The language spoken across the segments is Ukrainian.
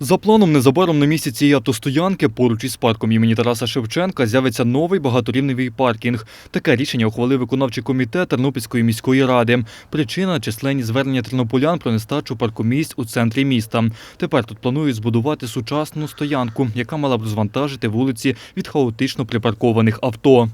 За планом, незабаром на місці цієї автостоянки поруч із парком імені Тараса Шевченка з'явиться новий багаторівневий паркінг. Таке рішення ухвалив виконавчий комітет Тернопільської міської ради. Причина численні звернення тернополян про нестачу паркомісць у центрі міста. Тепер тут планують збудувати сучасну стоянку, яка мала б розвантажити вулиці від хаотично припаркованих авто.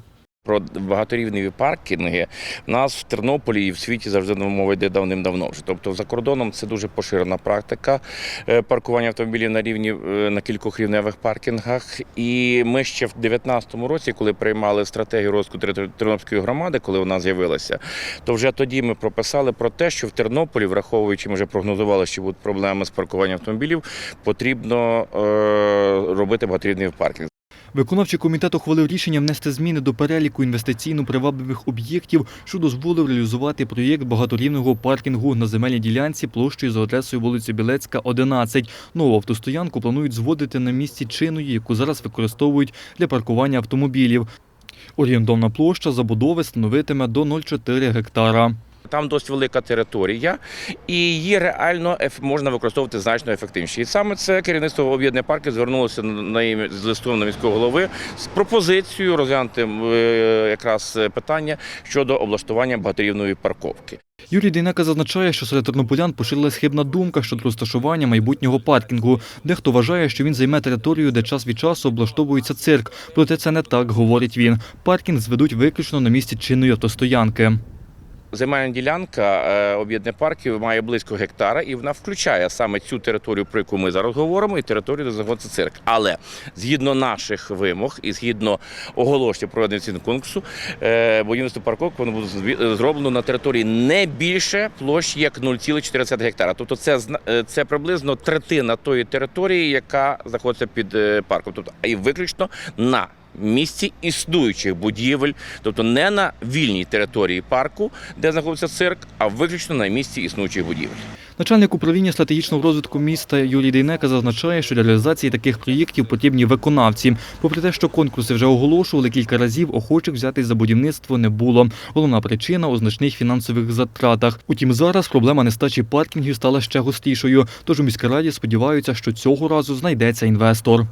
Про багаторівневі паркінги в нас в Тернополі і в світі завжди мова йде давним-давно вже. Тобто за кордоном це дуже поширена практика е, паркування автомобілів на рівні е, на кількох рівневих паркінгах. І ми ще в 2019 році, коли приймали стратегію розвитку Тернопільської громади, коли вона з'явилася, то вже тоді ми прописали про те, що в Тернополі, враховуючи, ми вже прогнозували, що будуть проблеми з паркуванням автомобілів, потрібно е, робити багаторівневий паркінг. Виконавчий комітет ухвалив рішення внести зміни до переліку інвестиційно привабливих об'єктів, що дозволив реалізувати проєкт багаторівного паркінгу на земельній ділянці площею за адресою вулиця Білецька, 11. Нову автостоянку планують зводити на місці чинної, яку зараз використовують для паркування автомобілів. Орієнтовна площа забудови становитиме до 0,4 гектара. Там досить велика територія, і її реально можна використовувати значно ефективніше. І саме це керівництво об'єднання парків звернулося на з листом на міського голови з пропозицією розглянути е, якраз питання щодо облаштування багаторівної парковки. Юрій Дейнека зазначає, що серед тернополян поширилась хибна думка щодо розташування майбутнього паркінгу. Дехто вважає, що він займе територію, де час від часу облаштовується цирк. Проте це не так, говорить він. Паркінг зведуть виключно на місці чинної автостоянки. Земельна ділянка е, об'єднання парків має близько гектара, і вона включає саме цю територію, про яку ми зараз говоримо, і територію, де знаходиться цирк. Але згідно наших вимог і згідно оголошення проведення цього конкурсу, е, будівництво парковки воно буде зроблено на території не більше площі як 0,4 гектара. Тобто це е, це приблизно третина тої території, яка знаходиться під парком. Тобто і виключно на місці існуючих будівель, тобто не на вільній території парку, де знаходиться цирк, а виключно на місці існуючих будівель. Начальник управління стратегічного розвитку міста Юрій Дейнека зазначає, що для реалізації таких проєктів потрібні виконавці. Попри те, що конкурси вже оголошували кілька разів, охочих взятись за будівництво не було. Головна причина у значних фінансових затратах. Утім, зараз проблема нестачі паркінгів стала ще гострішою. Тож у міськраді сподіваються, що цього разу знайдеться інвестор.